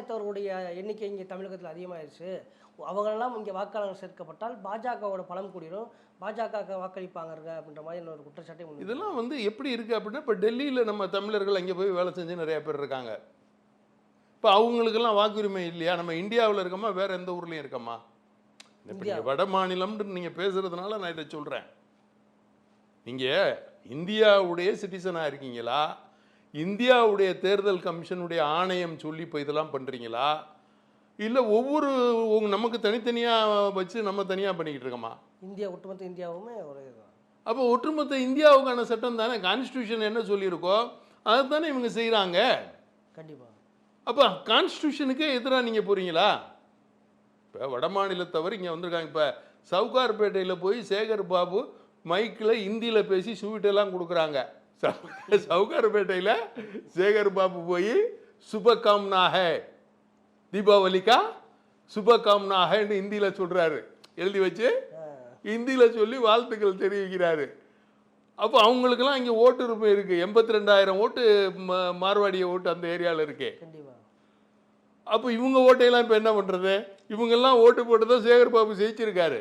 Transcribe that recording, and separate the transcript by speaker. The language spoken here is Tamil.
Speaker 1: இனத்தவர்களுடைய எண்ணிக்கை இங்கே தமிழகத்தில் அதிகமாயிருச்சு. அவங்களெல்லாம் இங்கே வாக்காளர்கள் சேர்க்கப்பட்டால் பாஜகவோட பலம் கூடிரும். பாஜக வாக்களிப்பாங்க அப்படின்ற மாதிரி ஒரு குற்றச்சாட்டை
Speaker 2: இதெல்லாம் வந்து எப்படி இருக்குது அப்படின்னா இப்போ டெல்லியில் நம்ம தமிழர்கள் அங்கே போய் வேலை செஞ்சு நிறைய பேர் இருக்காங்க. இப்போ அவங்களுக்கெல்லாம் வாக்குரிமை இல்லையா? நம்ம இந்தியாவில் இருக்கோமா? வேற எந்த ஊர்லேயும் இருக்கோமா? இப்போ வட மாநிலம்னு நீங்கள் பேசுறதுனால நான் இதை சொல்கிறேன் நீங்கள் இந்தியாவுடைய சிட்டிசனாக இருக்கீங்களா? இந்தியாவுடைய தேர்தல் கமிஷனுடைய ஆணையம் சொல்லி இப்போ இதெல்லாம் பண்ணுறீங்களா இல்லை ஒவ்வொரு நமக்கு தனித்தனியாக வச்சு நம்ம தனியாக பண்ணிக்கிட்டு இருக்கோமா?
Speaker 1: இந்தியா ஒட்டுமொத்த இந்தியாவுமே ஒரு
Speaker 2: அப்போ ஒட்டுமொத்த இந்தியாவுக்கான சட்டம் தானே? கான்ஸ்டியூஷன் என்ன சொல்லியிருக்கோ அதை தானே இவங்க செய்கிறாங்க
Speaker 1: கண்டிப்பாக
Speaker 2: அப்போ கான்ஸ்டியூஷனுக்கே எதிராக நீங்கள் போகிறீங்களா இப்போ வட மாநிலத்தவர் இங்கே வந்திருக்காங்க. இப்போ சவுகார்பேட்டையில் போய் சேகர் பாபு மைக்கில் ஹிந்தியில் பேசி ஸ்வீட்டெல்லாம் கொடுக்குறாங்க. சவு- சவுகார்பேட்டையில் சேகர் பாபு போய் சுபகாம்னா ஹே தீபாவளிக்கா? சுபகாம்னா ஹேன்னு ஹிந்தியில் சொல்கிறாரு எழுதி வச்சு ஹிந்தியில் சொல்லி வாழ்த்துக்கள் தெரிவிக்கிறாரு. அப்போ அவங்களுக்கெல்லாம் இங்கே ஓட்டு உரிமை இருக்குது எண்பத்தி ரெண்டாயிரம் ஓட்டு மார்வாடிய ஓட்டு அந்த ஏரியாவில் இருக்கே. அப்போ இவங்க ஓட்டையெல்லாம் இப்போ என்ன பண்ணுறது இவங்கெல்லாம் ஓட்டு போட்டு தான் சேகர் பாபு ஜெயிச்சிருக்காரு